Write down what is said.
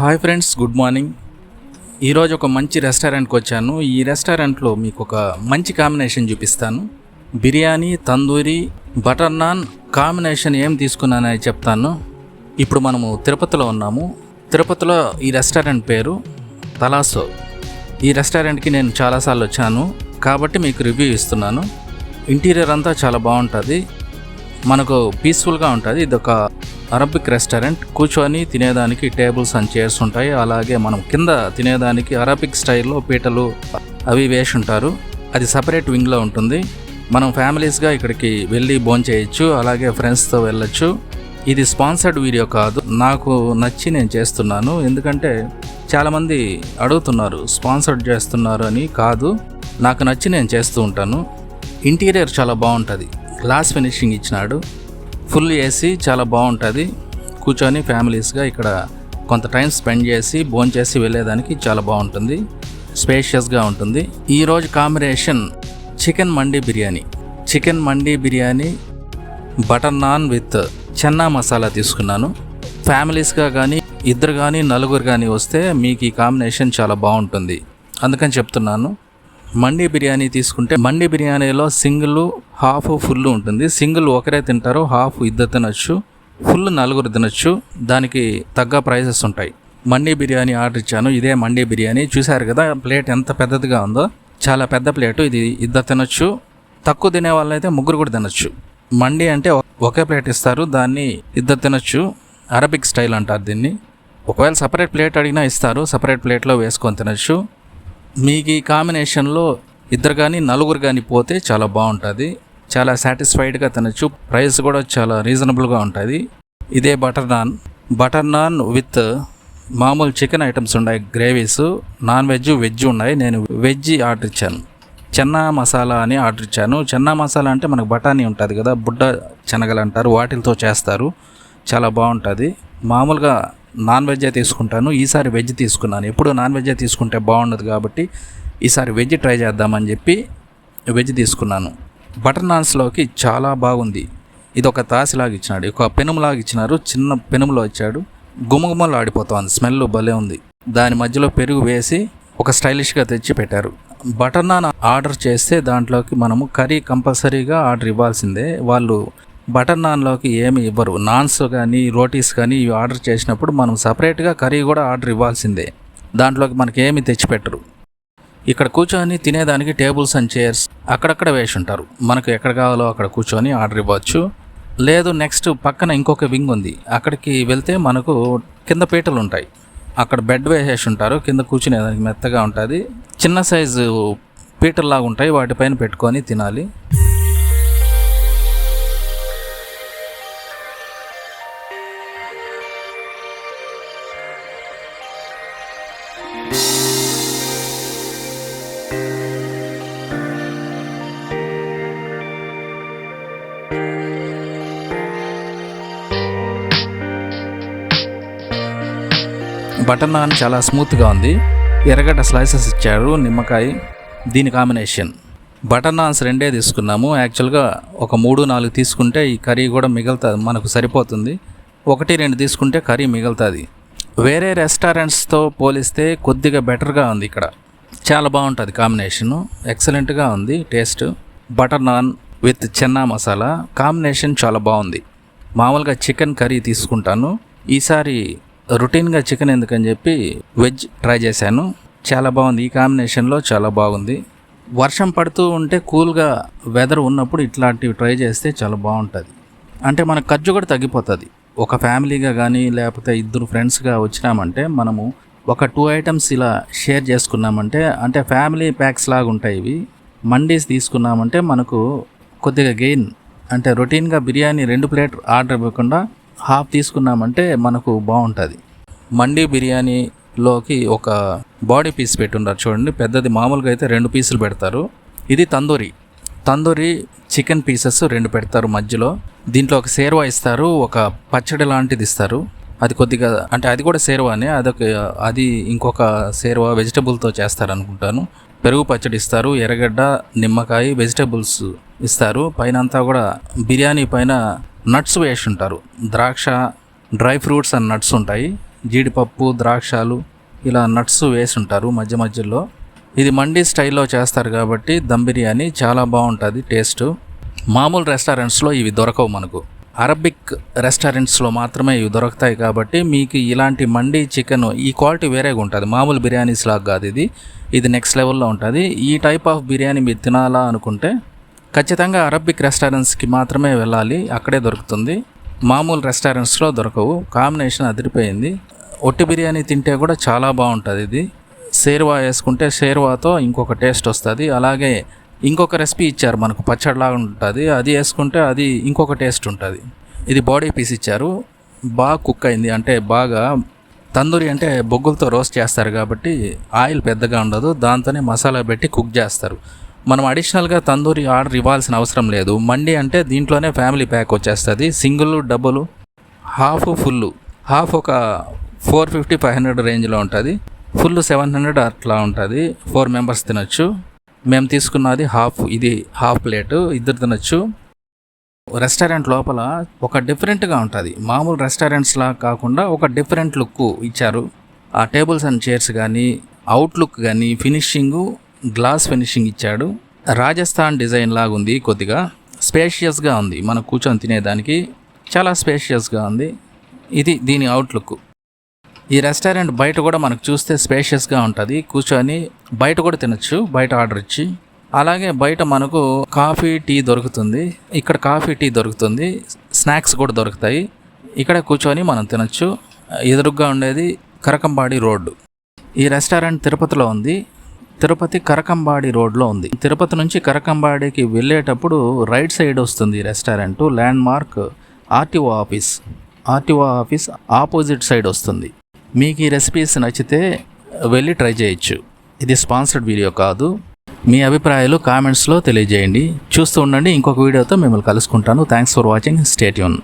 Hi friends good morning. ఈరోజు ఒక మంచి రెస్టారెంట్కి వచ్చాను. ఈ రెస్టారెంట్లో మీకు ఒక మంచి కాంబినేషన్ చూపిస్తాను. బిర్యానీ తందూరి బటర్ నాన్ కాంబినేషన్ ఏం తీసుకున్నానని చెప్తాను. ఇప్పుడు మనము తిరుపతిలో ఉన్నాము. తిరుపతిలో ఈ రెస్టారెంట్ పేరు తలాసో. ఈ రెస్టారెంట్కి నేను చాలాసార్లు వచ్చాను. కాబట్టి మీకు రివ్యూ ఇస్తున్నాను. ఇంటీరియర్ అంతా చాలా బాగుంటుంది. మనకు పీస్ఫుల్గా ఉంటుంది. ఇది ఒక అరబిక్ రెస్టారెంట్ కూర్చొని తినేదానికి టేబుల్స్ అండ్ చైర్స్ ఉంటాయి. అలాగే మనం కింద తినేదానికి అరబిక్ స్టైల్లో పీటలు అవి వేసి ఉంటారు. అది సపరేట్ వింగ్లో ఉంటుంది. మనం ఫ్యామిలీస్గా ఇక్కడికి వెళ్ళి చేయొచ్చు అలాగే ఫ్రెండ్స్తో వెళ్ళొచ్చు. ఇది స్పాన్సర్డ్ వీడియో కాదు. నాకు నచ్చి నేను చేస్తున్నాను. ఎందుకంటే చాలామంది అడుగుతున్నారు స్పాన్సర్డ్ చేస్తున్నారు అని. కాదు నాకు నచ్చి నేను చేస్తూ ఉంటాను. ఇంటీరియర్ చాలా బాగుంటుంది. గ్లాస్ ఫినిషింగ్ ఇచ్చినాడు. ఫుల్ ఏసీ చాలా బాగుంటుంది. కూర్చొని ఫ్యామిలీస్గా ఇక్కడ కొంత టైం స్పెండ్ చేసి భోంచేసి వెళ్ళేదానికి చాలా బాగుంటుంది. స్పేషియస్గా ఉంటుంది. ఈరోజు combination chicken mandi biryani. Chicken mandi biryani butter naan with chana masala తీసుకున్నాను. ఫ్యామిలీస్గా కానీ ఇద్దరు కానీ నలుగురు కానీ వస్తే మీకు ఈ కాంబినేషన్ చాలా బాగుంటుంది. అందుకని చెప్తున్నాను. మండి బిర్యానీ తీసుకుంటే మండి బిర్యానీలో సింగిల్ హాఫ్ ఫుల్ ఉంటుంది. సింగిల్ ఒకరే తింటారు హాఫ్ ఇద్దరు తినొచ్చు ఫుల్ నలుగురు తినొచ్చు. దానికి తగ్గ ప్రైసెస్ ఉంటాయి. మండి బిర్యానీ ఆర్డర్ ఇచ్చాను ఇదే మండీ బిర్యానీ. చూశారు కదా ప్లేట్ ఎంత పెద్దదిగా ఉందో. చాలా పెద్ద ప్లేటు ఇది ఇద్దరు తినచ్చు. తక్కువ తినే వాళ్ళైతే ముగ్గురు కూడా తినొచ్చు. మండి అంటే ఒకే ప్లేట్ ఇస్తారు దాన్ని ఇద్దరు తినొచ్చు. అరబిక్ స్టైల్ అంటారు దీన్ని. ఒకవేళ సపరేట్ ప్లేట్ అడిగినా ఇస్తారు సపరేట్ ప్లేట్లో వేసుకొని తినచ్చు. మీకు ఈ కాంబినేషన్లో ఇద్దరు కానీ నలుగురు కానీ పోతే చాలా బాగుంటుంది. చాలా సాటిస్ఫైడ్గా తినచ్చు. ప్రైస్ కూడా చాలా రీజనబుల్గా ఉంటుంది. ఇదే butter naan butter naan with మామూలు చికెన్ ఐటమ్స్ ఉన్నాయి. గ్రేవీస్ నాన్ వెజ్ వెజ్ ఉన్నాయి. నేను వెజ్ ఆర్డర్ ఇచ్చాను. చెన్నా మసాలా అని ఆర్డర్ ఇచ్చాను. చెన్నా మసాలా అంటే మనకు బఠానీ ఉంటుంది కదా బుడ్డ శనగలు అంటారు. వాటిలతో చేస్తారు. చాలా బాగుంటుంది. మామూలుగా నాన్ వెజ్జే తీసుకుంటాను ఈసారి వెజ్ తీసుకున్నాను. ఎప్పుడు నాన్ వెజ్జే తీసుకుంటే బాగుండదు కాబట్టి ఈసారి వెజ్ ట్రై చేద్దామని చెప్పి వెజ్ తీసుకున్నాను. బటర్ నాన్స్లోకి చాలా బాగుంది. ఇది ఒక తాసిలాగా ఇచ్చినాడు. ఒక పెనుములాగా ఇచ్చినారు. చిన్న పెనుములో ఇచ్చాడు. గుమగుమలు ఆడిపోతుంది. స్మెల్ భలే ఉంది. దాని మధ్యలో పెరుగు వేసి ఒక స్టైలిష్గా తెచ్చి పెట్టారు. బటర్ నాన్ ఆర్డర్ చేస్తే దాంట్లోకి మనము కర్రీ కంపల్సరీగా ఆర్డర్ ఇవ్వాల్సిందే. వాళ్ళు బటర్ నాన్లోకి ఏమి ఇవ్వరు. నాన్స్ కానీ రోటీస్ కానీ ఇవి ఆర్డర్ చేసినప్పుడు మనం సపరేట్గా కర్రీ కూడా ఆర్డర్ ఇవ్వాల్సిందే. దాంట్లోకి మనకి ఏమి తెచ్చిపెట్టరు. ఇక్కడ కూర్చొని తినేదానికి టేబుల్స్ అండ్ చైర్స్ అక్కడక్కడ వేసి ఉంటారు మనకు ఎక్కడ కావాలో అక్కడ కూర్చొని ఆర్డర్ ఇవ్వచ్చు. లేదు నెక్స్ట్ పక్కన ఇంకొక వింగ్ ఉంది. అక్కడికి వెళ్తే మనకు కింద పీటలు ఉంటాయి అక్కడ బెడ్ వేసేసి ఉంటారు కింద కూర్చునేదానికి మెత్తగా ఉంటుంది. చిన్న సైజు పీటల్లాగా ఉంటాయి వాటిపైన పెట్టుకొని తినాలి. బటర్ నాన్ చాలా స్మూత్గా ఉంది. ఎర్రగడ్డ స్లైసెస్ ఇచ్చారు నిమ్మకాయ. దీని కాంబినేషన్ బటర్ నాన్స్ రెండే తీసుకున్నాము. యాక్చువల్గా ఒక మూడు నాలుగు తీసుకుంటే ఈ కర్రీ కూడా మిగులుతుంది. మనకు సరిపోతుంది. ఒకటి రెండు తీసుకుంటే కర్రీ మిగులుతుంది. వేరే రెస్టారెంట్స్తో పోలిస్తే కొద్దిగా బెటర్గా ఉంది ఇక్కడ. చాలా బాగుంటుంది కాంబినేషను. ఎక్సలెంట్గా ఉంది taste. Butter naan with chana masala. Combination చాలా బాగుంది. మామూలుగా చికెన్ కర్రీ తీసుకుంటాను. ఈసారి రొటీన్గా చికెన్ ఎందుకని చెప్పి వెజ్ ట్రై చేశాను. చాలా బాగుంది. ఈ కాంబినేషన్లో చాలా బాగుంది. వర్షం పడుతూ ఉంటే కూల్గా వెదర్ ఉన్నప్పుడు ఇట్లాంటివి ట్రై చేస్తే చాలా బాగుంటుంది. అంటే మన ఖర్చు కూడా తగ్గిపోతుంది. ఒక ఫ్యామిలీగా కానీ లేకపోతే ఇద్దరు ఫ్రెండ్స్గా వచ్చినామంటే మనము ఒక టూ ఐటమ్స్ ఇలా షేర్ చేసుకున్నామంటే అంటే ఫ్యామిలీ ప్యాక్స్ లాగా ఉంటాయి ఇవి. మండీస్ తీసుకున్నామంటే మనకు కొద్దిగా గెయిన్ అంటే రొటీన్గా బిర్యానీ రెండు ప్లేట్ ఆర్డర్ ఇవ్వకుండా హాఫ్ తీసుకున్నామంటే మనకు బాగుంటుంది. మండీ బిర్యానీలోకి ఒక బాడీ పీస్ పెట్టున్నారు చూడండి. పెద్దది మామూలుగా అయితే రెండు పీసులు పెడతారు. ఇది తందూరి. తందూరి చికెన్ పీసెస్ రెండు పెడతారు మధ్యలో. దీంట్లో ఒక సేర్వా ఇస్తారు ఒక పచ్చడి లాంటిది ఇస్తారు. అది కొద్దిగా అంటే అది కూడా సేర్వానే అదొక అది ఇంకొక సేర్వా వెజిటబుల్తో చేస్తారు అనుకుంటాను పెరుగు పచ్చడి ఇస్తారు ఎర్రగడ్డ నిమ్మకాయ వెజిటబుల్స్ ఇస్తారు. పైన అంతా కూడా బిర్యానీ పైన నట్స్ వేసి ఉంటారు ద్రాక్ష డ్రై ఫ్రూట్స్ అండ్ నట్స్ ఉంటాయి. జీడిపప్పు ద్రాక్షాలు ఇలా నట్స్ వేసి ఉంటారు మధ్య మధ్యలో. ఇది మండీ స్టైల్లో చేస్తారు కాబట్టి దమ్ బిర్యానీ చాలా బాగుంటుంది టేస్ట్. మామూలు రెస్టారెంట్స్లో ఇవి దొరకవు మనకు. అరబిక్ రెస్టారెంట్స్లో మాత్రమే ఇవి దొరుకుతాయి కాబట్టి మీకు ఇలాంటి మండీ చికెన్ ఈ క్వాలిటీ వేరేగా ఉంటుంది. మామూలు బిర్యానీస్ లాగా కాదు ఇది. ఇది నెక్స్ట్ లెవెల్లో ఉంటుంది. ఈ టైప్ ఆఫ్ బిర్యానీ మీరు తినాలా అనుకుంటే ఖచ్చితంగా అరబిక్ రెస్టారెంట్స్కి మాత్రమే వెళ్ళాలి. అక్కడే దొరుకుతుంది. మామూలు రెస్టారెంట్స్లో దొరకవు. కాంబినేషన్ అదిరిపోయింది. ఒట్టి బిర్యానీ తింటే కూడా చాలా బాగుంటుంది ఇది. షేర్వా వేసుకుంటే షేర్వాతో ఇంకొక టేస్ట్ వస్తుంది. అలాగే ఇంకొక రెసిపీ ఇచ్చారు మనకు పచ్చడిలాగా ఉంటుంది. అది వేసుకుంటే అది ఇంకొక టేస్ట్ ఉంటుంది. ఇది బాడీ పీస్ ఇచ్చారు. బాగా కుక్ అయింది. అంటే బాగా తందూరి అంటే బొగ్గులతో రోస్ట్ చేస్తారు కాబట్టి ఆయిల్ పెద్దగా ఉండదు. దాంతోనే మసాలా పెట్టి కుక్ చేస్తారు. మనం అడిషనల్గా తందూరి ఆర్డర్ ఇవ్వాల్సిన అవసరం లేదు. మండి అంటే దీంట్లోనే ఫ్యామిలీ ప్యాక్ వచ్చేస్తుంది. Single double half full half ఒక ఫోర్ ఫిఫ్టీ ఫైవ్ హండ్రెడ్ రేంజ్లో ఉంటుంది. ఫుల్ సెవెన్ హండ్రెడ్ అట్లా ఉంటుంది. ఫోర్ మెంబర్స్ తినొచ్చు. మేము తీసుకున్నది హాఫ్ ఇది హాఫ్ ప్లేట్ ఇద్దరు తినచ్చు. రెస్టారెంట్ లోపల ఒక డిఫరెంట్గా ఉంటుంది. మామూలు రెస్టారెంట్స్లా కాకుండా ఒక డిఫరెంట్ లుక్ ఇచ్చారు. ఆ టేబుల్స్ అండ్ చైర్స్ కానీ అవుట్లుక్ కానీ ఫినిషింగ్ గ్లాస్ ఫినిషింగ్ ఇచ్చాడు. రాజస్థాన్ డిజైన్ లాగా ఉంది కొద్దిగా. స్పేషియస్గా ఉంది. మనం కూర్చొని తినేదానికి చాలా స్పేషియస్గా ఉంది. ఇది దీని అవుట్లుక్ ఈ రెస్టారెంట్ బయట కూడా మనకు చూస్తే స్పేషియస్గా ఉంటుంది. కూర్చొని బయట కూడా తినొచ్చు బయట ఆర్డర్ ఇచ్చి. అలాగే బయట మనకు కాఫీ టీ దొరుకుతుంది. ఇక్కడ కాఫీ టీ దొరుకుతుంది. స్నాక్స్ కూడా దొరుకుతాయి. ఇక్కడ కూర్చొని మనం తినచ్చు. ఎదురుగ్గా ఉండేది కరకంబాడి రోడ్డు ఈ రెస్టారెంట్ తిరుపతిలో ఉంది. తిరుపతి కరకంబాడి రోడ్లో ఉంది. తిరుపతి నుంచి కరకంబాడికి వెళ్ళేటప్పుడు రైట్ సైడ్ వస్తుంది ఈ restaurant. Land mark RTO office. RTO office opposite side వస్తుంది. మీకు ఈ రెసిపీస్ నచ్చితే వెళ్ళి ట్రై చేయొచ్చు. ఇది స్పాన్సర్డ్ వీడియో కాదు. మీ అభిప్రాయాలు కామెంట్స్లో తెలియజేయండి. చూస్తూ ఉండండి. ఇంకొక వీడియోతో మిమ్మల్ని కలుసుకుంటాను. Thanks for watching stay tuned